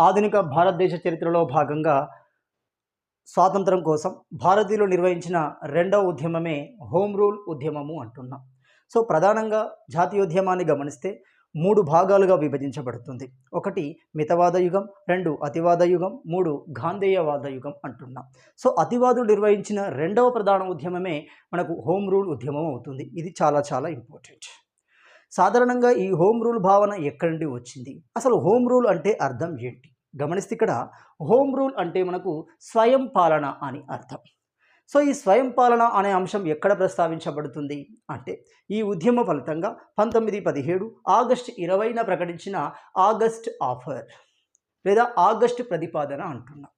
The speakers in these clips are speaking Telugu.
ఆధునిక భారతదేశ చరిత్రలో భాగంగా స్వాతంత్రం కోసం భారతీయులు నిర్వహించిన రెండవ ఉద్యమమే హోమ్ రూల్ ఉద్యమము అంటున్నాం. సో ప్రధానంగా జాతీయోద్యమాన్ని గమనిస్తే మూడు భాగాలుగా విభజించబడుతుంది. ఒకటి మితవాద యుగం రెండు అతివాద యుగం మూడు గాంధేయవాద యుగం అంటున్నాం. సో అతివాదులు నిర్వహించిన రెండవ ప్రధాన ఉద్యమమే మనకు హోమ్ రూల్ ఉద్యమం అవుతుంది. ఇది చాలా చాలా ఇంపార్టెంట్. సాధారణంగా ఈ హోమ్ రూల్ భావన ఎక్కడి నుండి వచ్చింది? అసలు హోమ్ రూల్ అంటే అర్థం ఏంటి? గమనిస్తే ఇక్కడ హోమ్ రూల్ అంటే మనకు స్వయం పాలన అని అర్థం. సో ఈ స్వయం పాలన అనే అంశం ఎక్కడ ప్రస్తావించబడుతుంది అంటే ఈ ఉద్యమ ఫలితంగా పంతొమ్మిది పదిహేడు ఆగస్ట్ ఇరవైన ప్రకటించిన ఆగస్ట్ ఆఫర్ లేదా ఆగస్ట్ ప్రతిపాదన అంటున్నాం.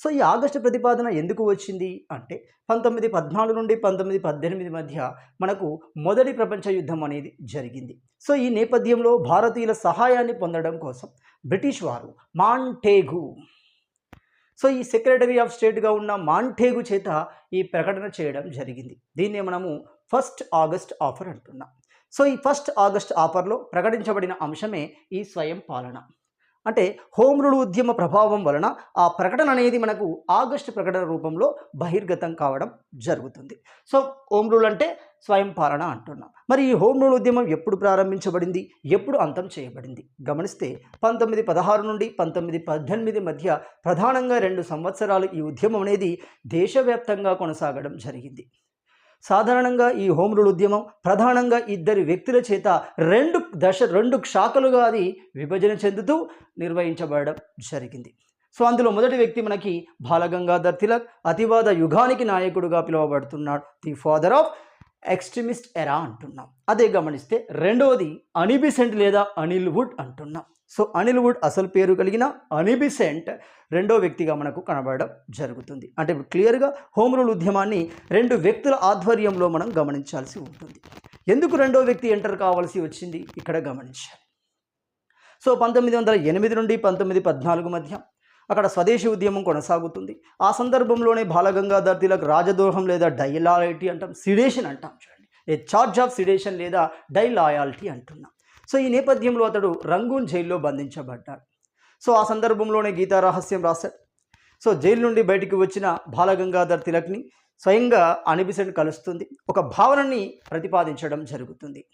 సో ఈ ఆగస్టు ప్రతిపాదన ఎందుకు వచ్చింది అంటే పంతొమ్మిది పద్నాలుగు నుండి పంతొమ్మిది పద్దెనిమిది మధ్య మనకు మొదటి ప్రపంచ యుద్ధం అనేది జరిగింది. సో ఈ నేపథ్యంలో భారతీయుల సహాయాన్ని పొందడం కోసం బ్రిటిష్ వారు మాంటేగు. సో ఈ సెక్రటరీ ఆఫ్ స్టేట్గా ఉన్న మాంటేగు చేత ఈ ప్రకటన చేయడం జరిగింది. దీన్నే మనము ఫస్ట్ ఆగస్ట్ ఆఫర్ అంటున్నాం. సో ఈ ఫస్ట్ ఆగస్ట్ ఆఫర్లో ప్రకటించబడిన అంశమే ఈ స్వయం పాలన. అంటే హోమ్ రూల్ ఉద్యమ ప్రభావం వలన ఆ ప్రకటన అనేది మనకు ఆగస్టు ప్రకటన రూపంలో బహిర్గతం కావడం జరుగుతుంది. సో హోమ్ రూల్ అంటే స్వయం పాలన అంటున్నాం. మరి ఈ హోమ్ రూల్ ఉద్యమం ఎప్పుడు ప్రారంభించబడింది? ఎప్పుడు అంతం చేయబడింది? గమనిస్తే పంతొమ్మిది పదహారు నుండి పంతొమ్మిది పద్దెనిమిది మధ్య ప్రధానంగా రెండు సంవత్సరాలు ఈ ఉద్యమం అనేది దేశవ్యాప్తంగా కొనసాగడం జరిగింది. సాధారణంగా ఈ హోమ్ రూల్ ఉద్యమం ప్రధానంగా ఇద్దరి వ్యక్తుల చేత రెండు దశ రెండు శాఖలుగా అది విభజన చెందుతూ నిర్వహించబడడం జరిగింది. సో అందులో మొదటి వ్యక్తి మనకి బాలగంగాధర్ తిలక్ అతివాద యుగానికి నాయకుడుగా పిలువబడుతున్నాడు. The father of extremist era అంటున్నాం. అదే గమనిస్తే రెండవది అనిబిసెంట్ లేదా అనిల్ వుడ్ అంటున్నాం. సో అనిల్ వుడ్ అసలు పేరు కలిగిన అనిబిసెంట్ రెండో వ్యక్తిగా మనకు కనబడడం జరుగుతుంది. అంటే క్లియర్గా హోమ్ రూల్ ఉద్యమాన్ని రెండు వ్యక్తుల ఆధ్వర్యంలో మనం గమనించాల్సి ఉంటుంది. ఎందుకు రెండో వ్యక్తి ఎంటర్ కావాల్సి వచ్చింది? ఇక్కడ గమనించాలి. సో పంతొమ్మిది వందల ఎనిమిది నుండి పంతొమ్మిది పద్నాలుగు మధ్య అక్కడ స్వదేశీ ఉద్యమం కొనసాగుతుంది. ఆ సందర్భంలోనే బాలగంగాధర్ తిలక్ రాజద్రోహం లేదా డైలాయల్టీ అంటాం సిడేషన్ అంటాం చూడండి. ఏ చార్జ్ ఆఫ్ సిడేషన్ లేదా డైలాయాలిటీ అంటున్నాం. సో ఈ నేపథ్యంలో అతడు రంగూన్ జైల్లో బంధించబడ్డాడు. సో ఆ సందర్భంలోనే గీతా రహస్యం రాశాడు. సో జైలు నుండి బయటికి వచ్చిన బాలగంగాధర్ తిలక్ని స్వయంగా అనిబిసెంట్ కలుస్తుంది. ఒక భావనని ప్రతిపాదించడం జరుగుతుంది.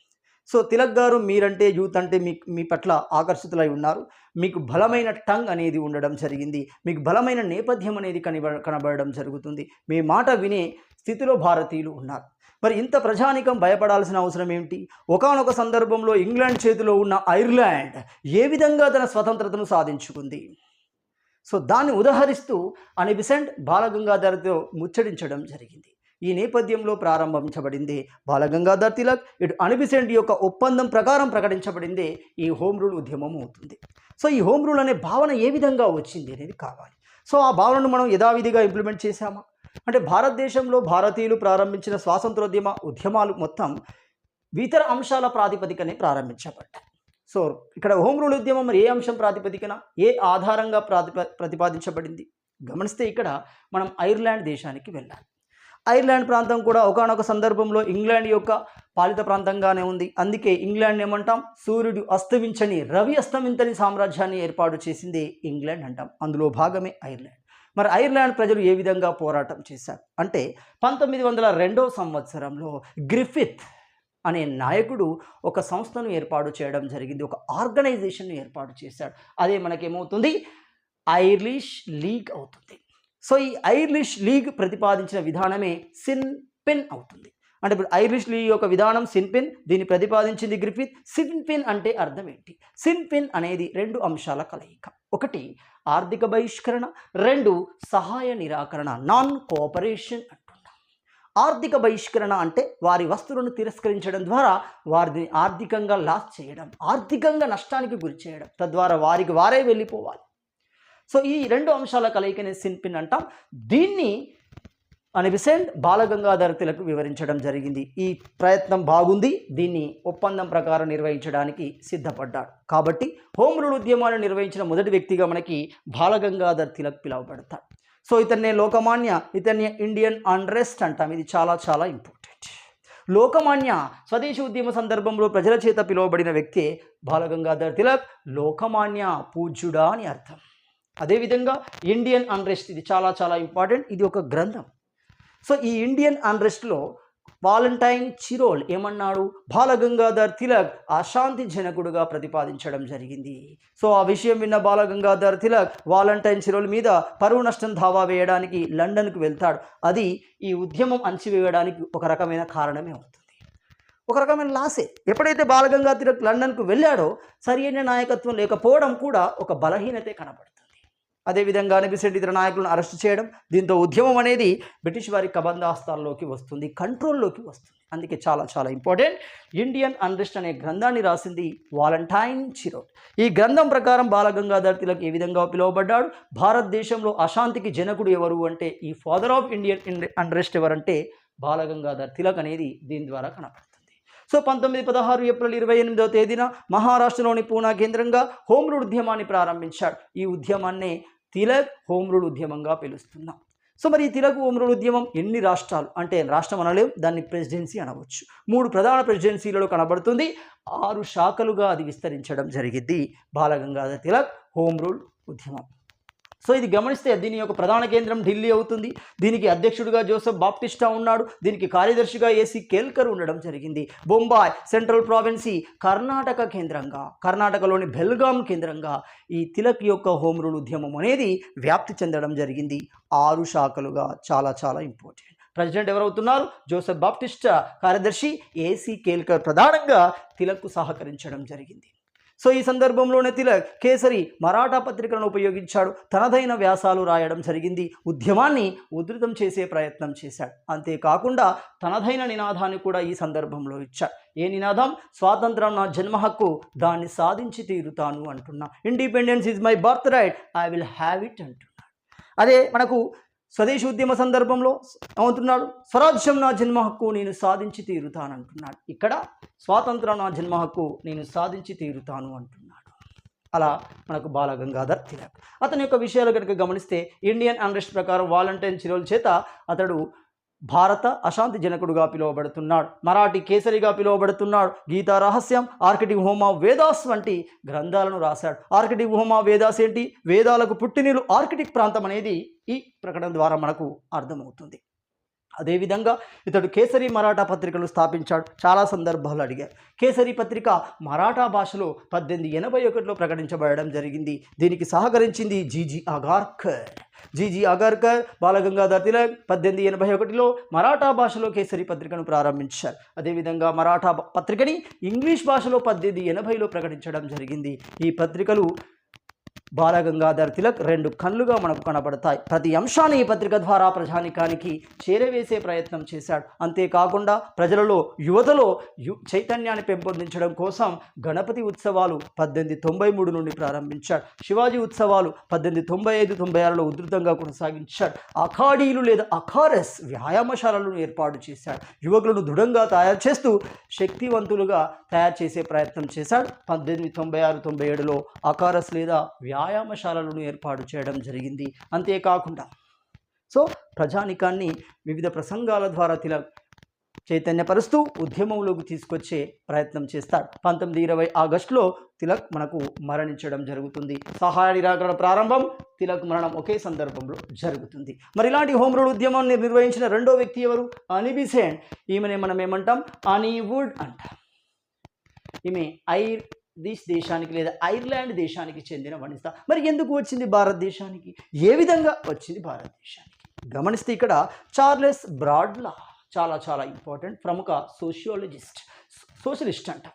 సో తిలక్ గారు మీరంటే యూత్ అంటే మీ మీ పట్ల ఆకర్షితులై ఉన్నారు. మీకు బలమైన టంగ్ అనేది ఉండడం జరిగింది. మీకు బలమైన నేపథ్యం అనేది కనబడ కనబడడం జరుగుతుంది. మీ మాట వినే స్థితిలో భారతీయులు ఉన్నారు. మరి ఇంత ప్రజానికం భయపడాల్సిన అవసరం ఏమిటి? ఒకానొక సందర్భంలో ఇంగ్లాండ్ చేతిలో ఉన్న ఐర్లాండ్ ఏ విధంగా తన స్వతంత్రతను సాధించుకుంది? సో దాన్ని ఉదహరిస్తూ అనిబిసెంట్ బాలగంగాధర్తో ముచ్చటించడం జరిగింది. ఈ నేపథ్యంలో ప్రారంభించబడింది బాలగంగాధర్ తిలక్. ఇటు అనిబిసెంట్ యొక్క ఒప్పందం ప్రకారం ప్రకటించబడిందే ఈ హోమ్ రూల్ ఉద్యమం అవుతుంది. సో ఈ హోమ్ రూల్ అనే భావన ఏ విధంగా వచ్చింది అనేది కావాలి. సో ఆ భావనను మనం యథావిధిగా ఇంప్లిమెంట్ చేశామా? అంటే భారతదేశంలో భారతీయులు ప్రారంభించిన స్వాతంత్రోద్యమ ఉద్యమాలు మొత్తం ఇతర అంశాల ప్రాతిపదికనే ప్రారంభించబడ్డాయి. సో ఇక్కడ హోం రూల్ ఉద్యమం మరి ఏ అంశం ప్రాతిపదికన ఏ ఆధారంగా ప్రాతిప ప్రతిపాదించబడింది? గమనిస్తే ఇక్కడ మనం ఐర్లాండ్ దేశానికి వెళ్ళాలి. ఐర్లాండ్ ప్రాంతం కూడా ఒకనొక సందర్భంలో ఇంగ్లాండ్ యొక్క పాలిత ప్రాంతంగానే ఉంది. అందుకే ఇంగ్లాండ్ ఏమంటాం? సూర్యుడు అస్తమించని రవి అస్తమించని సామ్రాజ్యాన్ని ఏర్పాటు చేసిందే ఇంగ్లాండ్ అంటాం. అందులో భాగమే ఐర్లాండ్. మరి ఐర్లాండ్ ప్రజలు ఏ విధంగా పోరాటం చేశారు? అంటే పంతొమ్మిది వందల రెండో సంవత్సరంలో గ్రిఫిత్ అనే నాయకుడు ఒక సంస్థను ఏర్పాటు చేయడం జరిగింది. ఒక ఆర్గనైజేషన్ను ఏర్పాటు చేశాడు. అదే మనకేమవుతుంది? ఐర్లిష్ లీగ్ అవుతుంది. సో ఈ ఐర్లిష్ లీగ్ ప్రతిపాదించిన విధానమే సిన్ పిన్ అవుతుంది. అంటే ఇప్పుడు ఐరిష్ లీ యొక్క విధానం సిన్పిన్ దీన్ని ప్రతిపాదించింది గ్రిఫిత్. సిన్పిన్ అంటే అర్థం ఏంటి? సిన్పిన్ అనేది రెండు అంశాల కలయిక. ఒకటి ఆర్థిక బహిష్కరణ. రెండు సహాయ నిరాకరణ నాన్ కోఆపరేషన్ అంటున్నాం ఆర్థిక బహిష్కరణ అంటే వారి వస్తువులను తిరస్కరించడం ద్వారా వారిని ఆర్థికంగా లాస్ చేయడం ఆర్థికంగా నష్టానికి గురి చేయడం తద్వారా వారికి వారే వెళ్ళిపోవాలి. సో ఈ రెండు అంశాల కలయికనే సిన్పిన్ అంటాం. దీన్ని అనిబిసెంట్ బాలగంగాధర తిలకు వివరించడం జరిగింది. ఈ ప్రయత్నం బాగుంది. దీన్ని ఒప్పందం ప్రకారం నిర్వహించడానికి సిద్ధపడ్డాడు. కాబట్టి హోమ్ రూల్ ఉద్యమాన్ని నిర్వహించిన మొదటి వ్యక్తిగా మనకి బాలగంగాధర్ తిలక్ పిలువబడతాడు. సో ఇతన్నే లోకమాన్య ఇతన్నే ఇండియన్ అన్రెస్ట్ అంటాం. ఇది చాలా చాలా ఇంపార్టెంట్. లోకమాన్య స్వదేశీ ఉద్యమ సందర్భంలో ప్రజల చేత పిలువబడిన వ్యక్తే బాలగంగాధర్ తిలక్. లోకమాన్య పూజ్యుడా అని అర్థం. అదేవిధంగా ఇండియన్ అన్రెస్ట్ ఇది చాలా చాలా ఇంపార్టెంట్. ఇది ఒక గ్రంథం. సో ఈ ఇండియన్ అన్రెస్ట్లో వాలంటైన్ చిరోల్ ఏమన్నాడు? బాలగంగాధర్ తిలక్ అశాంతి జనకుడుగా ప్రతిపాదించడం జరిగింది. సో ఆ విషయం విన్న బాలగంగాధర్ తిలక్ వాలంటైన్ చిరోల్ మీద పరువు నష్టం దావా వేయడానికి లండన్కు వెళ్తాడు. అది ఈ ఉద్యమం అణచివేయడానికి ఒక రకమైన కారణమే అవుతుంది. ఒక రకమైన లాసే. ఎప్పుడైతే బాలగంగా తిలక్ లండన్కు వెళ్ళాడో సరైన నాయకత్వం లేకపోవడం కూడా ఒక బలహీనతే కనబడుతుంది. అదేవిధంగా అనిపిసెంట్ ఇతర నాయకులను అరెస్ట్ చేయడం. దీంతో ఉద్యమం అనేది బ్రిటిష్ వారి కబంధాస్తాల్లోకి వస్తుంది కంట్రోల్లోకి వస్తుంది. అందుకే చాలా చాలా ఇంపార్టెంట్. ఇండియన్ అన్రెస్ట్ అనే గ్రంథాన్ని రాసింది వాలంటైన్ చిరో ఈ గ్రంథం ప్రకారం బాలగంగాధర్ తిలక్ ఏ విధంగా పిలువబడ్డాడు? భారతదేశంలో అశాంతికి జనకుడు ఎవరు అంటే ఈ ఫాదర్ ఆఫ్ ఇండియన్ అన్రెస్ట్ ఎవరంటే బాలగంగాధర్ తిలక్ అనేది దీని ద్వారా కనపడుతుంది. సో పంతొమ్మిది పదహారు ఏప్రిల్ ఇరవై ఎనిమిదవ తేదీన మహారాష్ట్రలోని పూనా కేంద్రంగా హోమ్ రూల్ ఉద్యమాన్ని ప్రారంభించాడు. ఈ ఉద్యమాన్నే తిలక్ హోమ్ రూల్ ఉద్యమంగా పిలుస్తున్నాం. సో మరి ఈ తిలక్ హోమ్ రూల్ ఉద్యమం ఎన్ని రాష్ట్రాలు? అంటే రాష్ట్రం అనలేం దాన్ని ప్రెసిడెన్సీ అనవచ్చు. మూడు ప్రధాన ప్రెసిడెన్సీలలో కనబడుతుంది. ఆరు శాఖలుగా అది విస్తరించడం జరిగింది. బాలగంగాధర్ తిలక్ హోమ్ రూల్ ఉద్యమం. సో ఇది గమనిస్తే దీని యొక్క ప్రధాన కేంద్రం ఢిల్లీ అవుతుంది. దీనికి అధ్యక్షుడిగా జోసెఫ్ బాప్టిస్టా ఉన్నాడు. దీనికి కార్యదర్శిగా ఏసీ కేల్కర్ ఉండడం జరిగింది. బొంబాయి సెంట్రల్ ప్రావిన్సీ కర్ణాటక కేంద్రంగా కర్ణాటకలోని బెల్గాం కేంద్రంగా ఈ తిలక్ యొక్క హోమ్ రూల్ ఉద్యమం అనేది వ్యాప్తి చెందడం జరిగింది. ఆరు శాఖలుగా చాలా చాలా ఇంపార్టెంట్ ప్రెసిడెంట్ ఎవరవుతున్నారు? జోసెఫ్ బాప్టిస్టా కార్యదర్శి ఏసీ కేల్కర్ ప్రధానంగా తిలక్కు సహకరించడం జరిగింది. సో ఈ సందర్భంలోనే తిలక్ కేసరి మరాఠా పత్రికలను ఉపయోగించాడు. తనదైన వ్యాసాలు రాయడం జరిగింది. ఉద్యమాన్ని ఉధృతం చేసే ప్రయత్నం చేశాడు. అంతేకాకుండా తనదైన నినాదాన్ని కూడా ఈ సందర్భంలో ఇచ్చాడు. ఏ నినాదం? స్వాతంత్రం నా జన్మ హక్కు దాన్ని సాధించి తీరుతాను అంటున్నా. Independence is my birth right I will have అంటున్నాడు. అదే మనకు స్వదేశీ ఉద్యమ సందర్భంలో ఏమంటున్నాడు స్వరాజ్యం నా జన్మ హక్కు నేను సాధించి తీరుతానంటున్నాడు ఇక్కడ స్వాతంత్రం నా జన్మ హక్కు నేను సాధించి తీరుతాను అంటున్నాడు. అలా మనకు బాలగంగాధర్ తిలక్. అతని యొక్క విషయాలు కనుక గమనిస్తే ఇండియన్ అన్రెస్ట్ ప్రకారం వాలంటైన్ చిరోల్ చేత అతడు భారత అశాంతి జనకుడుగా పిలువబడుతున్నాడు. మరాఠీ కేసరిగా పిలువబడుతున్నాడు. గీతా రహస్యం ఆర్కిటి హోమా వేదాస్ వంటి గ్రంథాలను రాశాడు. ఆర్కిటి హోమా వేదాస్ ఏంటి? వేదాలకు పుట్టినీరు ఆర్కిటిక్ ప్రాంతం అనేది ఈ ప్రకటన ద్వారా మనకు అర్థమవుతుంది. అదేవిధంగా ఇతడు కేసరి మరాఠా పత్రికలు స్థాపించాడు. చాలా సందర్భాలు అడిగారు. కేసరి పత్రిక మరాఠా భాషలో పద్దెనిమిది ఎనభై ఒకటిలో ప్రకటించబడడం జరిగింది. దీనికి సహకరించింది G G Agarkar. G G Agarkar Balagangadhar Tilak పద్దెనిమిది ఎనభై ఒకటిలో మరాఠా భాషలో కేసరి పత్రికను ప్రారంభించారు. అదేవిధంగా మరాఠా పత్రికని ఇంగ్లీష్ భాషలో పద్దెనిమిది ఎనభైలో ప్రకటించడం జరిగింది. ఈ పత్రికలు బాలగంగాధర్ తిలక్ రెండు కళ్ళుగా మనకు కనబడతాయి. ప్రతి అంశాన్ని ఈ పత్రిక ద్వారా ప్రజానికానికి చేరవేసే ప్రయత్నం చేశాడు. అంతేకాకుండా ప్రజలలో యువతలో యు చైతన్యాన్ని పెంపొందించడం కోసం గణపతి ఉత్సవాలు పద్దెనిమిది తొంభై మూడు నుండి ప్రారంభించాడు. శివాజీ ఉత్సవాలు పద్దెనిమిది తొంభై ఐదు తొంభై ఆరులో ఉధృతంగా కొనసాగించాడు. అఖాడీలు లేదా అఖారెస్ వ్యాయామశాలలను ఏర్పాటు చేశాడు. యువకులను దృఢంగా తయారు చేస్తూ శక్తివంతులుగా తయారు చేసే ప్రయత్నం చేశాడు. పద్దెనిమిది తొంభై ఆరు తొంభై ఏడులో అకారస్ లేదా వ్యాయామశాలలను ఏర్పాటు చేయడం జరిగింది. అంతేకాకుండా సో ప్రజానికాన్ని వివిధ ప్రసంగాల ద్వారా తిలక్ చైతన్యపరుస్తూ ఉద్యమంలోకి తీసుకొచ్చే ప్రయత్నం చేస్తాడు పంతొమ్మిది ఇరవై ఆగస్టులో తిలక్ మనకు మరణించడం జరుగుతుంది. సహాయ నిరాకరణ ప్రారంభం తిలక్ మరణం ఒకే సందర్భంలో జరుగుతుంది. మరి ఇలాంటి హోమ్ రూల్ ఉద్యమాన్ని నిర్వహించిన రెండో వ్యక్తి ఎవరు? అనిబిసేన్ ఈమెనే మనం ఏమంటాం అనీవుడ్ అంటాం. ఈమె ఐర్ దేశ్ దేశానికి లేదా ఐర్లాండ్ దేశానికి చెందిన వనిత. మరి ఎందుకు వచ్చింది భారతదేశానికి? ఏ విధంగా వచ్చింది భారతదేశానికి? గమనిస్తే ఇక్కడ చార్లెస్ బ్రాడ్లా చాలా చాలా ఇంపార్టెంట్ ప్రముఖ సోషియాలజిస్ట్ సోషలిస్ట్ అంట.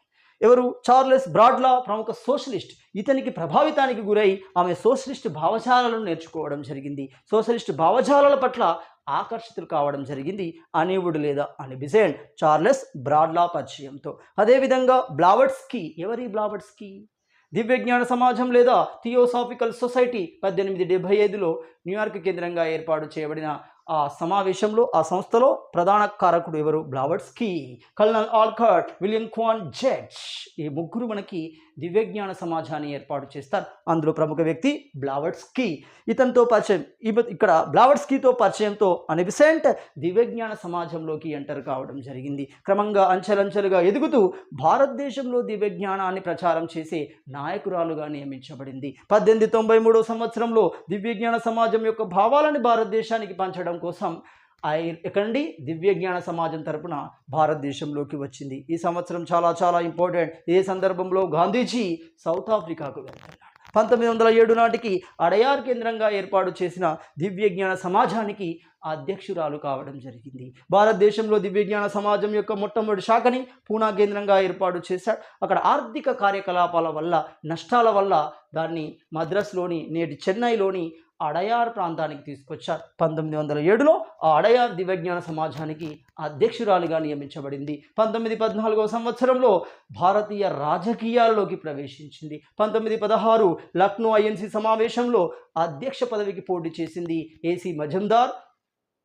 ఎవరు? చార్లెస్ బ్రాడ్లా ప్రముఖ సోషలిస్ట్. ఇతనికి ప్రభావితానికి గురై ఆమె సోషలిస్ట్ భావజాలను నేర్చుకోవడం జరిగింది. సోషలిస్ట్ భావజాలాల పట్ల ఆకర్షితులు కావడం జరిగింది. అనేవుడు లేదా అని అనిబిజెంట్ చార్లెస్ బ్రాడ్లా పరిచయంతో. అదేవిధంగా బ్లావట్స్కి ఎవరి బ్లావట్స్కి దివ్యజ్ఞాన సమాజం లేదా థియోసాఫికల్ సొసైటీ పద్దెనిమిది డెబ్బై ఐదులో న్యూయార్క్ కేంద్రంగా ఏర్పాటు చేయబడిన ఆ సమావేశంలో ఆ సంస్థలో ప్రధాన కారకుడు ఎవరు? Blavatsky. Colonel Olcott William Quan Judge. ఈ ముగ్గురు మనకి దివ్యజ్ఞాన సమాజాన్ని ఏర్పాటు చేస్తారు. అందులో ప్రముఖ వ్యక్తి బ్లావర్స్కీ. ఇతనితో పరిచయం ఇక్కడ బ్లావర్స్కీతో పరిచయంతో అనిబిసెంట్ దివ్యజ్ఞాన సమాజంలోకి ఎంటర్ కావడం జరిగింది. క్రమంగా అంచెలంచెలుగా ఎదుగుతూ భారతదేశంలో దివ్యజ్ఞానాన్ని ప్రచారం చేసే నాయకురాలుగా నియమించబడింది. పద్దెనిమిది తొంభై మూడో సంవత్సరంలో దివ్యజ్ఞాన సమాజం యొక్క భావాలను భారతదేశానికి పంచడం కోసం ఐ ఎక్కడండి దివ్యజ్ఞాన సమాజం తరపున భారతదేశంలోకి వచ్చింది. ఈ సంవత్సరం చాలా చాలా ఇంపార్టెంట్ ఏ సందర్భంలో గాంధీజీ సౌత్ ఆఫ్రికాకు వెళ్తున్నాడు. పంతొమ్మిది వందల ఏడు నాటికి అడయార్ కేంద్రంగా ఏర్పాటు చేసిన దివ్యజ్ఞాన సమాజానికి అధ్యక్షురాలు కావడం జరిగింది. భారతదేశంలో దివ్యజ్ఞాన సమాజం యొక్క మొట్టమొదటి శాఖని పూనా కేంద్రంగా ఏర్పాటు చేశాడు. అక్కడ ఆర్థిక కార్యకలాపాల వల్ల నష్టాల వల్ల దాన్ని మద్రాసులోని నేటి చెన్నైలోని అడయార్ ప్రాంతానికి తీసుకొచ్చారు. పంతొమ్మిది వందల ఏడులో ఆ అడయార్ దివ్యజ్ఞాన సమాజానికి అధ్యక్షురాలిగా నియమించబడింది. పంతొమ్మిది పద్నాలుగో సంవత్సరంలో భారతీయ రాజకీయాల్లోకి ప్రవేశించింది. పంతొమ్మిది పదహారు లక్నో ఐఎన్సీ సమావేశంలో అధ్యక్ష పదవికి పోటీ చేసింది ఏసీ మజందార్.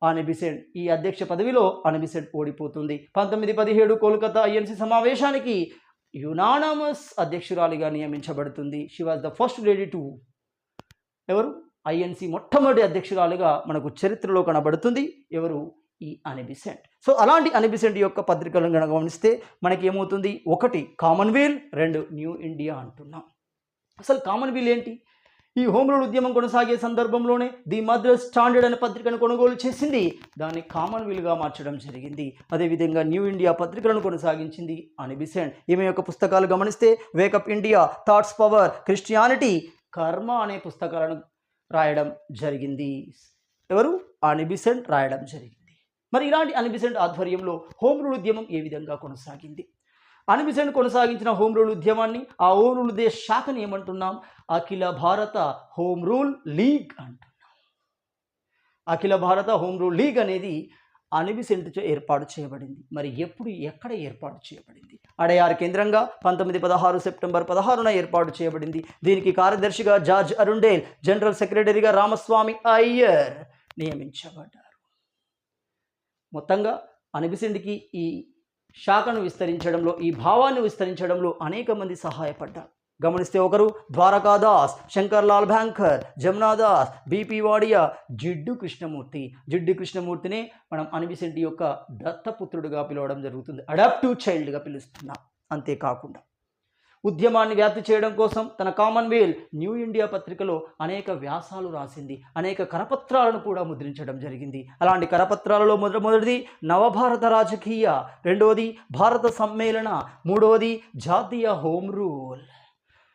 అనిబిసెంట్ ఈ అధ్యక్ష పదవిలో అనిబిసెంట్ ఓడిపోతుంది. పంతొమ్మిది పదిహేడు కోల్కతా ఐఎన్సీ సమావేశానికి యునానమస్ అధ్యక్షురాలిగా నియమించబడుతుంది. She was the first lady to ఎవరు? ఐఎన్సి మొట్టమొదటి అధ్యక్షురాలుగా మనకు చరిత్రలో కనబడుతుంది. ఎవరు? ఈ అనిబిసెంట్. సో అలాంటి అనిబిసెంట్ యొక్క పత్రికలను కనుక గమనిస్తే మనకి ఏమవుతుంది ఒకటి కామన్వెల్ రెండు న్యూ ఇండియా అంటున్నాం. అసలు కామన్వెల్ ఏంటి? ఈ హోమ్ రూల్ ఉద్యమం కొనసాగే సందర్భంలోనే ది మద్రస్ స్టాండర్డ్ అనే పత్రికను కొనుగోలు చేసింది. దాన్ని కామన్వెల్గా మార్చడం జరిగింది. అదేవిధంగా న్యూ ఇండియా పత్రికలను కొనసాగించింది అనిబిసెంట్. ఈమె యొక్క పుస్తకాలు గమనిస్తే wake up India thoughts power Christianity Karma అనే పుస్తకాలను రాయడం జరిగింది. ఎవరు? అనిబిసెంట్ రాయడం జరిగింది. మరి ఇలాంటి అనిబిసెంట్ ఆధ్వర్యంలో హోమ్ రూల్ ఉద్యమం ఏ విధంగా కొనసాగింది? అనిబిసెంట్ కొనసాగించిన హోమ్ రూల్ ఉద్యమాన్ని ఆ హోమ్ రూల్ దేశ శాఖని ఏమంటున్నాం? అఖిల భారత హోమ్ రూల్ లీగ్ అంటున్నాం. అఖిల భారత హోమ్ రూల్ లీగ్ అనేది అనిబిసెంట్తో ఏర్పాటు చేయబడింది. మరి ఎప్పుడు ఎక్కడ ఏర్పాటు చేయబడింది? అడయార్ కేంద్రంగా పంతొమ్మిది పదహారు సెప్టెంబర్ పదహారున ఏర్పాటు చేయబడింది. దీనికి కార్యదర్శిగా జార్జ్ అరుండేల్ జనరల్ సెక్రటరీగా రామస్వామి అయ్యర్ నియమించబడ్డారు. మొత్తంగా అనిబిసెంట్కి ఈ శాఖను విస్తరించడంలో ఈ భావాన్ని విస్తరించడంలో అనేక మంది సహాయపడ్డారు. గమనిస్తే ఒకరు ద్వారకాదాస్ శంకర్లాల్ బ్యాంకర్ జమునాదాస్ బీపీ వాడియా జిడ్డు కృష్ణమూర్తి. జిడ్డు కృష్ణమూర్తిని మనం అనిబిసెంటి యొక్క దత్తపుత్రుడుగా పిలవడం జరుగుతుంది. అడాప్టివ్ చైల్డ్గా పిలుస్తున్నాం. అంతేకాకుండా ఉద్యమాన్ని వ్యాప్తి చేయడం కోసం తన కామన్వేల్ న్యూ ఇండియా పత్రికలో అనేక వ్యాసాలు రాసింది. అనేక కరపత్రాలను కూడా ముద్రించడం జరిగింది. అలాంటి కరపత్రాలలో మొదట మొదటిది నవభారత రాజకీయ రెండవది భారత సమ్మేళన మూడవది జాతీయ హోమ్ రూల్.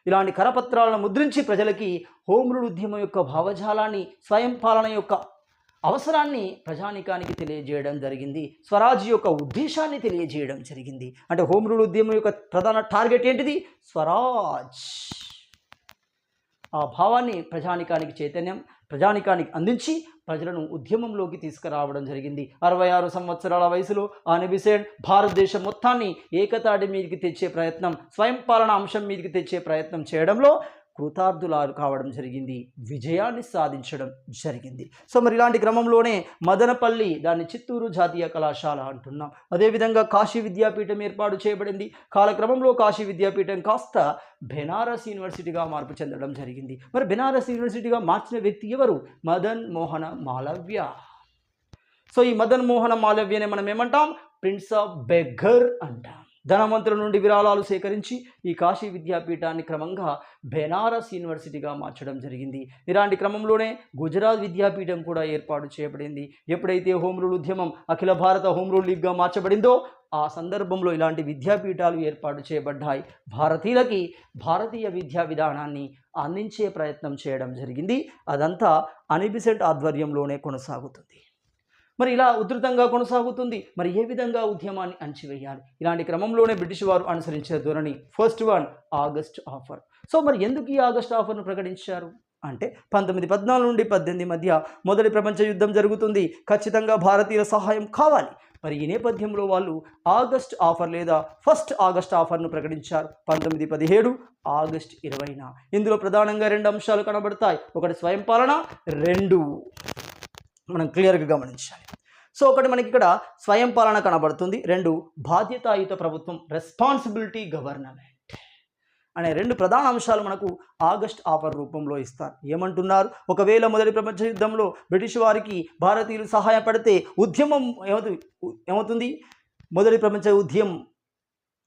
ఇలాంటి కరపత్రాలను ముద్రించి ప్రజలకి హోమ్ ఉద్యమం యొక్క భావజాలాన్ని స్వయం పాలన యొక్క అవసరాన్ని ప్రజానికానికి తెలియజేయడం జరిగింది. స్వరాజ్ యొక్క ఉద్దేశాన్ని తెలియజేయడం జరిగింది. అంటే హోమ్ రూల్ ఉద్యమం యొక్క ప్రధాన టార్గెట్ ఏంటిది? స్వరాజ్. ఆ భావాన్ని ప్రజానికానికి చైతన్యం ప్రజానికానికి అందించి ప్రజలను ఉద్యమంలోకి తీసుకురావడం జరిగింది. అరవై ఆరు సంవత్సరాల వయసులో ఆనిబిసెంట్ భారతదేశం మొత్తాన్ని ఏకతాటి మీదకి తెచ్చే ప్రయత్నం స్వయం పాలన అంశం మీదకి తెచ్చే ప్రయత్నం చేయడంలో కృతార్థులారు కావడం జరిగింది. విజయాన్ని సాధించడం జరిగింది. సో మరి ఇలాంటి క్రమంలోనే మదనపల్లి దాన్ని చిత్తూరు జాతీయ కళాశాల అంటున్నాం. అదేవిధంగా కాశీ విద్యాపీఠం ఏర్పాటు చేయబడింది. కాలక్రమంలో కాశీ విద్యాపీఠం కాస్త బెనారస్ యూనివర్సిటీగా మార్పు చెందడం జరిగింది. మరి బెనారస్ యూనివర్సిటీగా మార్చిన వ్యక్తి ఎవరు? మదన్ మోహన మాలవ్య. సో ఈ మదన్ మోహన మాలవ్యనే మనం ఏమంటాం? ప్రిన్స్ ఆఫ్ బెగ్గర్ అంటాం. ధనవంతుల నుండి విరాళాలు సేకరించి ఈ కాశీ విద్యాపీఠాన్ని క్రమంగా బెనారస్ యూనివర్సిటీగా మార్చడం జరిగింది. ఇలాంటి క్రమంలోనే గుజరాత్ విద్యాపీఠం కూడా ఏర్పాటు చేయబడింది. ఎప్పుడైతే హోమ్ రూల్ ఉద్యమం అఖిల భారత హోమ్ రూల్ లీగ్గా మార్చబడిందో ఆ సందర్భంలో ఇలాంటి విద్యాపీఠాలు ఏర్పాటు చేయబడ్డాయి. భారతీయులకి భారతీయ విద్యా విధానాన్ని అందించే ప్రయత్నం చేయడం జరిగింది. అదంతా అనిబిసెంట్ ఆధ్వర్యంలోనే కొనసాగుతుంది. మరి ఇలా ఉధృతంగా కొనసాగుతుంది. మరి ఏ విధంగా ఉద్యమాన్ని అణచివేయాలి? ఇలాంటి క్రమంలోనే బ్రిటిష్ వారు అనుసరించే ధోరణి first one August offer. So మరి ఎందుకు ఈ ఆగస్ట్ ఆఫర్ను ప్రకటించారు? అంటే పంతొమ్మిది పద్నాలుగు నుండి పద్దెనిమిది మధ్య మొదటి ప్రపంచ యుద్ధం జరుగుతుంది. ఖచ్చితంగా భారతీయుల సహాయం కావాలి. మరి ఈ నేపథ్యంలో వాళ్ళు ఆగస్ట్ ఆఫర్ లేదా ఫస్ట్ ఆగస్ట్ ఆఫర్ను ప్రకటించారు. పంతొమ్మిది పదిహేడు ఆగస్ట్ ఇరవైన. ఇందులో ప్రధానంగా రెండు అంశాలు కనబడతాయి. ఒకటి స్వయం పాలన రెండు మనం క్లియర్గా గమనించాలి. సో ఒకటి మనకి ఇక్కడ స్వయం పాలన కనబడుతుంది. రెండు బాధ్యతాయుత ప్రభుత్వం రెస్పాన్సిబిలిటీ గవర్నమెంట్ అనే రెండు ప్రధాన అంశాలు మనకు ఆగస్ట్ ఆఫర్ రూపంలో ఇస్తారు. ఏమంటున్నారు? ఒకవేళ మొదటి ప్రపంచ యుద్ధంలో బ్రిటిష్ వారికి భారతీయులు సహాయపడితే ఉద్యమం ఏమవుతుంది ఏమవుతుంది? మొదటి ప్రపంచ ఉద్యమం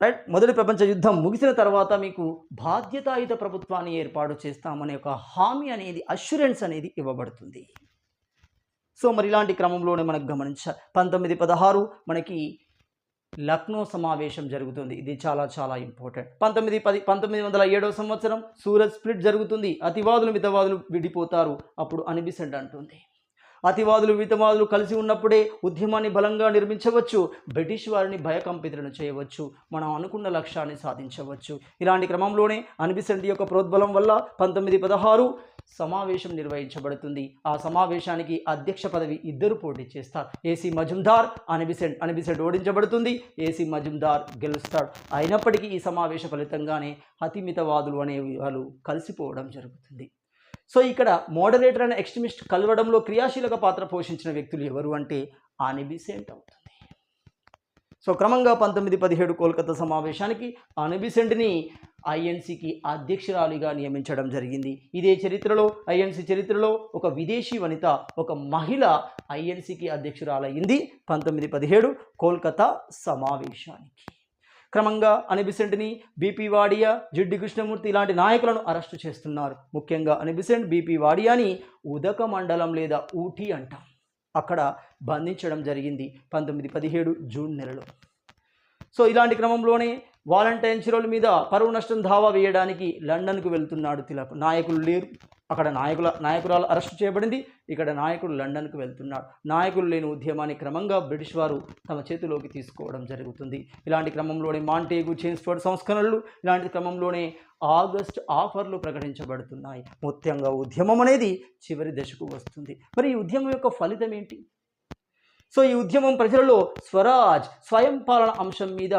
రైట్ మొదటి ప్రపంచ యుద్ధం ముగిసిన తర్వాత మీకు బాధ్యతాయుత ప్రభుత్వాన్ని ఏర్పాటు చేస్తామనే ఒక హామీ అనేది అష్యూరెన్స్ అనేది ఇవ్వబడుతుంది. సో మరి ఇలాంటి క్రమంలోనే మనకు గమనించాలి పంతొమ్మిది పదహారు మనకి లక్నో సమావేశం జరుగుతుంది. ఇది చాలా చాలా ఇంపార్టెంట్. పంతొమ్మిది పది పంతొమ్మిది వందల ఏడవ సంవత్సరం సూరత్ స్ప్లిట్ జరుగుతుంది. అతివాదులు మితవాదులు విడిపోతారు అప్పుడు అనిబిసెంట్ అంటుంది. అతివాదులు మితవాదులు కలిసి ఉన్నప్పుడే ఉద్యమాన్ని బలంగా నిర్మించవచ్చు బ్రిటిష్ వారిని భయకంపితులను చేయవచ్చు మనం అనుకున్న లక్ష్యాన్ని సాధించవచ్చు. ఇలాంటి క్రమంలోనే అనిబిసెంట్ యొక్క ప్రోద్బలం వల్ల పంతొమ్మిది పదహారు సమావేశం నిర్వహించబడుతుంది. ఆ సమావేశానికి అధ్యక్ష పదవి ఇద్దరు పోటీ చేస్తారు. A C Majumdar Annie Besant Annie Besant ఓడించబడుతుంది. AC Majumdar గెలుస్తాడు. అయినప్పటికీ ఈ సమావేశ ఫలితంగానే అతిమితవాదులు అనే వాళ్ళు కలిసిపోవడం జరుగుతుంది. సో ఇక్కడ మోడరేటర్ అనే ఎక్స్ట్రీమిస్ట్ కలవడంలో క్రియాశీలక పాత్ర పోషించిన వ్యక్తులు ఎవరు అంటే అనిబిసెంట్ అవుతారు. సో క్రమంగా పంతొమ్మిది పదిహేడు కోల్కతా సమావేశానికి అనిబిసెంట్ని ఐఎన్సీకి అధ్యక్షురాలిగా నియమించడం జరిగింది. ఇదే చరిత్రలో ఐఎన్సీ చరిత్రలో ఒక విదేశీ వనిత ఒక మహిళ ఐఎన్సీకి అధ్యక్షురాలయ్యింది పంతొమ్మిది పదిహేడు కోల్కతా సమావేశానికి. క్రమంగా అనిబిసెంట్ని బీపీ వాడియా జిడ్డి కృష్ణమూర్తి ఇలాంటి నాయకులను అరెస్టు చేస్తున్నారు. ముఖ్యంగా అనిబిసెంట్ బీపీ వాడియాని ఉదక మండలం లేదా ఊటీ అంటాం. అక్కడ బంధించడం జరిగింది పంతొమ్మిది పదిహేడు జూన్ నెలలో. సో ఇలాంటి క్రమంలోనే వాలంటైన్ చిరోల మీద పరువు నష్టం దావా వేయడానికి లండన్కు వెళ్తున్నాడు తిలక్. నాయకులు లేరు. అక్కడ నాయకుల నాయకురాలు అరెస్టు చేయబడింది. ఇక్కడ నాయకుడు లండన్కు వెళ్తున్నాడు. నాయకులు లేని ఉద్యమాన్ని క్రమంగా బ్రిటిష్ వారు తమ చేతిలోకి తీసుకోవడం జరుగుతుంది. ఇలాంటి క్రమంలోనే మాంటేగు చేన్స్ఫర్డ్ సంస్కరణలు ఇలాంటి క్రమంలోనే ఆగస్ట్ ఆఫర్లు ప్రకటించబడుతున్నాయి. ముఖ్యంగా ఉద్యమం అనేది చివరి దశకు వస్తుంది. మరి ఈ ఉద్యమం యొక్క ఫలితం ఏంటి? సో ఈ ఉద్యమం ప్రజలలో స్వరాజ్ స్వయం పాలన అంశం మీద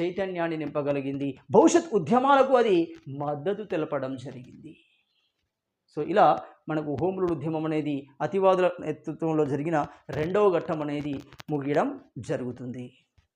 చైతన్యాన్ని నింపగలిగింది. భవిష్యత్ ఉద్యమాలకు అది మద్దతు తెలపడం జరిగింది. సో ఇలా మనకు హోమ్ ఉద్యమం అనేది అతివాదుల నేతృత్వంలో జరిగిన రెండవ ఘట్టం అనేది ముగియడం జరుగుతుంది.